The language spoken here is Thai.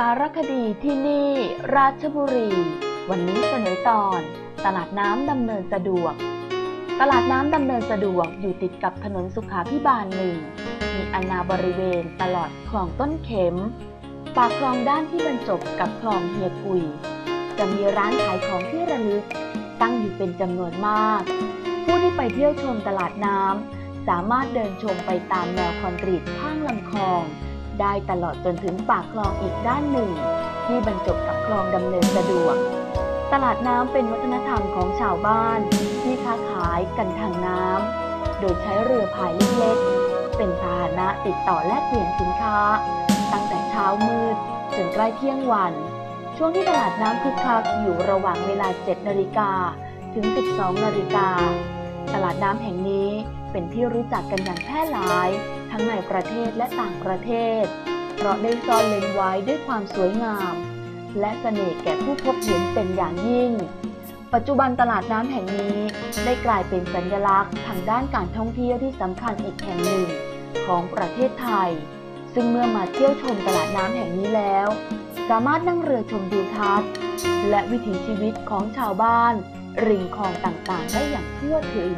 สารคดีที่นี่ราชบุรี วันนี้เสนอตอน ตลาดน้ำดำเนินสะดวก ตลาดน้ำดำเนินสะดวกอยู่ติดกับถนนสุขาพิบาลหนึ่ง มีอาณาบริเวณตลอดคลองต้นเข็ม ปากคลองด้านที่บรรจบกับคลองเฮียกุย จะมีร้านขายของที่ระลึก ตั้งอยู่เป็นจำนวนมาก ผู้ที่ไปเที่ยวชมตลาดน้ำสามารถเดินชมไปตามแนวคอนกรีตข้างลำคลอง ได้ตลอดจนถึงปากคลองอีกด้านหนึ่ง ที่บรรจบกับคลองดำเนินสะดวก ตลาดน้ำเป็นวัฒนธรรมของชาวบ้านที่ค้าขายกันทางน้ำโดยใช้เรือพายเล็กๆ เป็นพาหนะติดต่อแลกเปลี่ยนสินค้า ตั้งแต่เช้ามืดจนใกล้เที่ยงวัน ช่วงที่ตลาดน้ำคึกคักอยู่ระหว่างเวลา 7 นาฬิกาถึง 12 นาฬิกา ตลาดน้ำแห่งนี้เป็นที่รู้จักกันอย่างแพร่หลาย ทั้งในประเทศและต่างประเทศ เพราะได้ซ่อนเลนไว้ด้วยความสวยงาม และเสน่ห์แก่ผู้พบเห็นเป็นอย่างยิ่ง ปัจจุบันตลาดน้ำแห่งนี้ได้กลายเป็นสัญลักษณ์ทางด้านการท่องเที่ยวที่สำคัญอีกแห่งหนึ่งของประเทศไทย ซึ่งเมื่อมาเที่ยวชมตลาดน้ำแห่งนี้แล้ว สามารถนั่งเรือชมดิวทัศน์ และวิถีชีวิตของชาวบ้าน ริมคลองต่างๆ ได้อย่างทั่วถึง